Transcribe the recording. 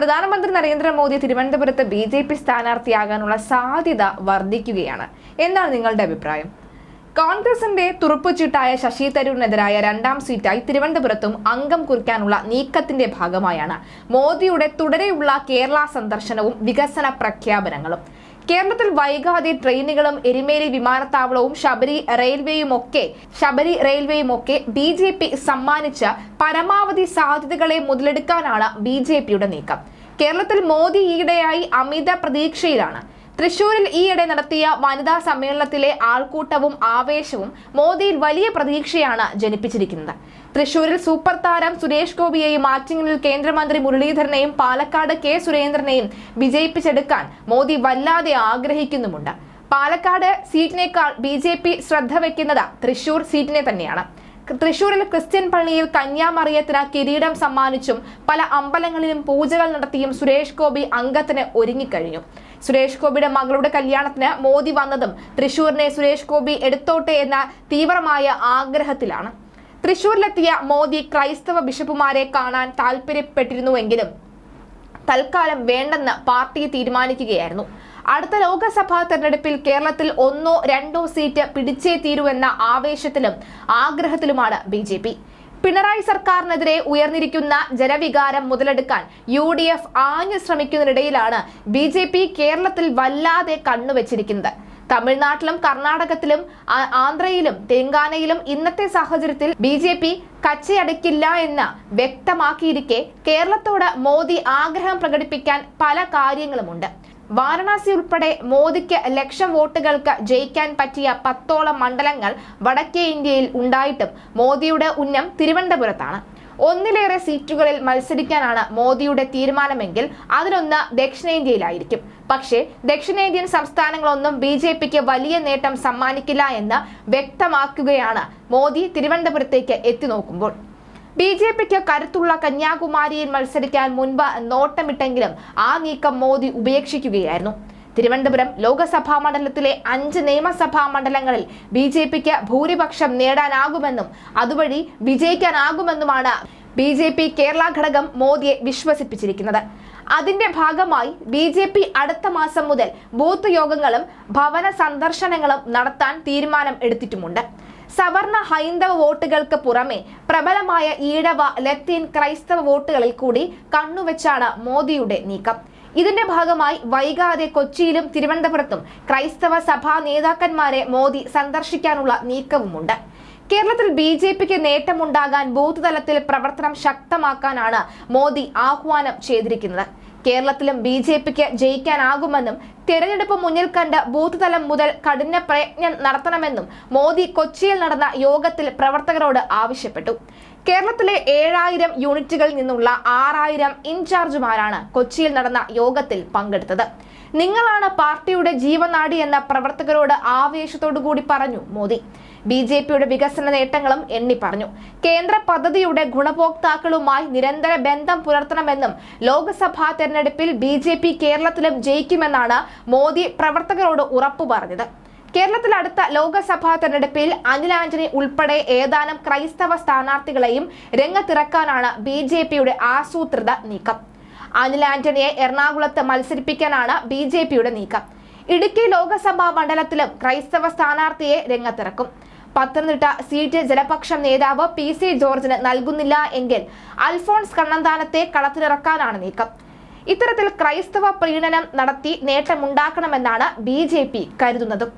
പ്രധാനമന്ത്രി നരേന്ദ്രമോദി തിരുവനന്തപുരത്ത് B J P സ്ഥാനാർത്ഥിയാകാനുള്ള സാധ്യത വർദ്ധിക്കുകയാണ്. എന്താണ് നിങ്ങളുടെ അഭിപ്രായം? കോൺഗ്രസിന്റെ തുറുപ്പുചീട്ടായ ശശി തരൂരിനെതിരായ രണ്ടാം സീറ്റായി തിരുവനന്തപുരത്തും അംഗം കുറിക്കാനുള്ള നീക്കത്തിന്റെ ഭാഗമായാണ് മോദിയുടെ തുടരെയുള്ള കേരള സന്ദർശനവും വികസന പ്രഖ്യാപനങ്ങളും. കേരളത്തിൽ വൈകാതെ ട്രെയിനുകളും എരുമേലി വിമാനത്താവളവും ശബരി റെയിൽവേയും ഒക്കെ ശബരി റെയിൽവേയും ഒക്കെ ബി ജെ പി സമ്മാനിച്ച പരമാവധി സാധ്യതകളെ മുതലെടുക്കാനാണ് ബി ജെ പിയുടെ നീക്കം. കേരളത്തിൽ മോദി ഈയിടെയായി അമിത പ്രതീക്ഷയിലാണ്. തൃശൂരിൽ ഈയിടെ നടത്തിയ വനിതാ സമ്മേളനത്തിലെ ആൾക്കൂട്ടവും ആവേശവും മോദിയിൽ വലിയ പ്രതീക്ഷയാണ് ജനിപ്പിച്ചിരിക്കുന്നത്. തൃശൂരിൽ സൂപ്പർ താരം സുരേഷ് ഗോപിയെയും ആറ്റിങ്ങലിൽ കേന്ദ്രമന്ത്രി മുരളീധരനെയും പാലക്കാട് കെ സുരേന്ദ്രനെയും വിജയിപ്പിച്ചെടുക്കാൻ മോദി വല്ലാതെ ആഗ്രഹിക്കുന്നുമുണ്ട്. പാലക്കാട് സീറ്റിനേക്കാൾ ബി ജെ പി ശ്രദ്ധ വെക്കുന്നത് തൃശൂർ സീറ്റിനെ തന്നെയാണ്. തൃശൂരിൽ ക്രിസ്ത്യൻ പള്ളിയിൽ കന്യാമറിയത്തിന് കിരീടം സമ്മാനിച്ചും പല അമ്പലങ്ങളിലും പൂജകൾ നടത്തിയും സുരേഷ് ഗോപി അംഗത്തിന് ഒരുങ്ങിക്കഴിഞ്ഞു. സുരേഷ് ഗോപിയുടെ മകളുടെ കല്യാണത്തിന് മോദി വന്നതും തൃശൂരിനെ സുരേഷ് ഗോപി എടുത്തോട്ടെ എന്ന തീവ്രമായ ആഗ്രഹത്തിലാണ്. തൃശൂരിലെത്തിയ മോദി ക്രൈസ്തവ ബിഷപ്പുമാരെ കാണാൻ താല്പര്യപ്പെട്ടിരുന്നുവെങ്കിലും തൽക്കാലം വേണ്ടെന്ന് പാർട്ടി തീരുമാനിക്കുകയായിരുന്നു. അടുത്ത ലോക്സഭാ തെരഞ്ഞെടുപ്പിൽ കേരളത്തിൽ ഒന്നോ രണ്ടോ സീറ്റ് പിടിച്ചേ തീരുവെന്ന ആവേശത്തിലും ആഗ്രഹത്തിലുമാണ് ബി പിണറായി സർക്കാരിനെതിരെ ഉയർന്നിരിക്കുന്ന ജനവികാരം മുതലെടുക്കാൻ യു ഡി എഫ് ആഞ്ഞു ശ്രമിക്കുന്നതിനിടയിലാണ് ബി ജെ പി കേരളത്തിൽ വല്ലാതെ കണ്ണുവച്ചിരിക്കുന്നത്. തമിഴ്നാട്ടിലും കർണാടകത്തിലും ആന്ധ്രയിലും തെലങ്കാനയിലും ഇന്നത്തെ സാഹചര്യത്തിൽ ബി ജെ പി കച്ചയടക്കില്ല എന്ന് വ്യക്തമാക്കിയിരിക്കെ കേരളത്തോട് മോദി ആഗ്രഹം പ്രകടിപ്പിക്കാൻ പല കാര്യങ്ങളുമുണ്ട്. വാരണാസി ഉൾപ്പെടെ മോദിക്ക് ലക്ഷം വോട്ടുകൾക്ക് ജയിക്കാൻ പറ്റിയ പത്തോളം മണ്ഡലങ്ങൾ വടക്കേ ഇന്ത്യയിൽ ഉണ്ടായിട്ടും മോദിയുടെ ഉന്നം തിരുവനന്തപുരത്താണ്. ഒന്നിലേറെ സീറ്റുകളിൽ മത്സരിക്കാനാണ് മോദിയുടെ തീരുമാനമെങ്കിൽ അതിലൊന്ന് ദക്ഷിണേന്ത്യയിലായിരിക്കും. പക്ഷേ ദക്ഷിണേന്ത്യൻ സംസ്ഥാനങ്ങളൊന്നും ബി ജെ പിക്ക് വലിയ നേട്ടം സമ്മാനിക്കില്ല എന്ന് വ്യക്തമാക്കുകയാണ് മോദി തിരുവനന്തപുരത്തേക്ക് എത്തി നോക്കുമ്പോൾ. ബി ജെ പിക്ക് കരുത്തുള്ള കന്യാകുമാരിയിൽ മത്സരിക്കാൻ മുൻപ് നോട്ടമിട്ടെങ്കിലും ആ നീക്കം മോദി ഉപേക്ഷിക്കുകയായിരുന്നു. തിരുവനന്തപുരം ലോക്സഭാ മണ്ഡലത്തിലെ അഞ്ച് നിയമസഭാ മണ്ഡലങ്ങളിൽ ബി ജെ പിക്ക് ഭൂരിപക്ഷം നേടാനാകുമെന്നും അതുവഴി വിജയിക്കാനാകുമെന്നുമാണ് ബി ജെ പി കേരള ഘടകം മോദിയെ വിശ്വസിപ്പിച്ചിരിക്കുന്നത്. അതിന്റെ ഭാഗമായി ബി ജെ പി അടുത്ത മാസം മുതൽ ബൂത്ത് യോഗങ്ങളും ഭവന സന്ദർശനങ്ങളും നടത്താൻ തീരുമാനം എടുത്തിട്ടുമുണ്ട്. സവർണ ഹൈന്ദവ വോട്ടുകൾക്ക് പുറമെ പ്രബലമായ ഈഴവ ലത്തീൻ ക്രൈസ്തവ വോട്ടുകളിൽ കൂടി കണ്ണുവെച്ചാണ് മോദിയുടെ നീക്കം. ഇതിന്റെ ഭാഗമായി വൈകാതെ കൊച്ചിയിലും തിരുവനന്തപുരത്തും ക്രൈസ്തവ സഭാ നേതാക്കന്മാരെ മോദി സന്ദർശിക്കാനുള്ള നീക്കവുമുണ്ട്. കേരളത്തിൽ ബി ജെ പിക്ക് നേട്ടമുണ്ടാകാൻ ബൂത്ത് തലത്തിൽ പ്രവർത്തനം ശക്തമാക്കാനാണ് മോദി ആഹ്വാനം ചെയ്തിരിക്കുന്നത്. കേരളത്തിലും ബി ജെ പിക്ക് ജയിക്കാനാകുമെന്നും തെരഞ്ഞെടുപ്പ് മുന്നിൽ കണ്ട് ബൂത്ത് തലം മുതൽ കഠിന പ്രയത്നം നടത്തണമെന്നും മോദി കൊച്ചിയിൽ നടന്ന യോഗത്തിൽ പ്രവർത്തകരോട് ആവശ്യപ്പെട്ടു. കേരളത്തിലെ ഏഴായിരം യൂണിറ്റുകളിൽ നിന്നുള്ള ആറായിരം ഇൻചാർജുമാരാണ് കൊച്ചിയിൽ നടന്ന യോഗത്തിൽ പങ്കെടുത്തത്. നിങ്ങളാണ് പാർട്ടിയുടെ ജീവനാടി എന്ന പ്രവർത്തകരോട് ആവേശത്തോടു കൂടി പറഞ്ഞു മോദി. ബി ജെ പിയുടെ വികസന നേട്ടങ്ങളും എണ്ണി പറഞ്ഞു. കേന്ദ്ര പദ്ധതിയുടെ ഗുണഭോക്താക്കളുമായി നിരന്തര ബന്ധം പുലർത്തണമെന്നും ലോക്സഭാ തെരഞ്ഞെടുപ്പിൽ ബി ജെ പി കേരളത്തിലും ജയിക്കുമെന്നാണ് മോദി പ്രവർത്തകരോട് ഉറപ്പു പറഞ്ഞത്. കേരളത്തിൽ അടുത്ത ലോക്സഭാ തെരഞ്ഞെടുപ്പിൽ അനിൽ ആന്റണി ഉൾപ്പെടെ ഏതാനും ക്രൈസ്തവ സ്ഥാനാർത്ഥികളെയും രംഗത്തിറക്കാനാണ് ബി ജെ പിയുടെ ആസൂത്രിത നീക്കം. അനിൽ ആന്റണിയെ എറണാകുളത്ത് മത്സരിപ്പിക്കാനാണ് ബി ജെ പിയുടെ നീക്കം. ഇടുക്കി ലോക്സഭാ മണ്ഡലത്തിലും ക്രൈസ്തവ സ്ഥാനാർത്ഥിയെ രംഗത്തിറക്കും. പത്തനംതിട്ട സീറ്റ് ജനപക്ഷം നേതാവ് പി സി ജോർജിന് നൽകുന്നില്ല എങ്കിൽ അൽഫോൺസ് കണ്ണന്താനത്തെ കളത്തിലിറക്കാനാണ് നീക്കം. ഇത്തരത്തിൽ ക്രൈസ്തവ പ്രീണനം നടത്തി നേട്ടമുണ്ടാക്കണമെന്നാണ് ബി കരുതുന്നതും.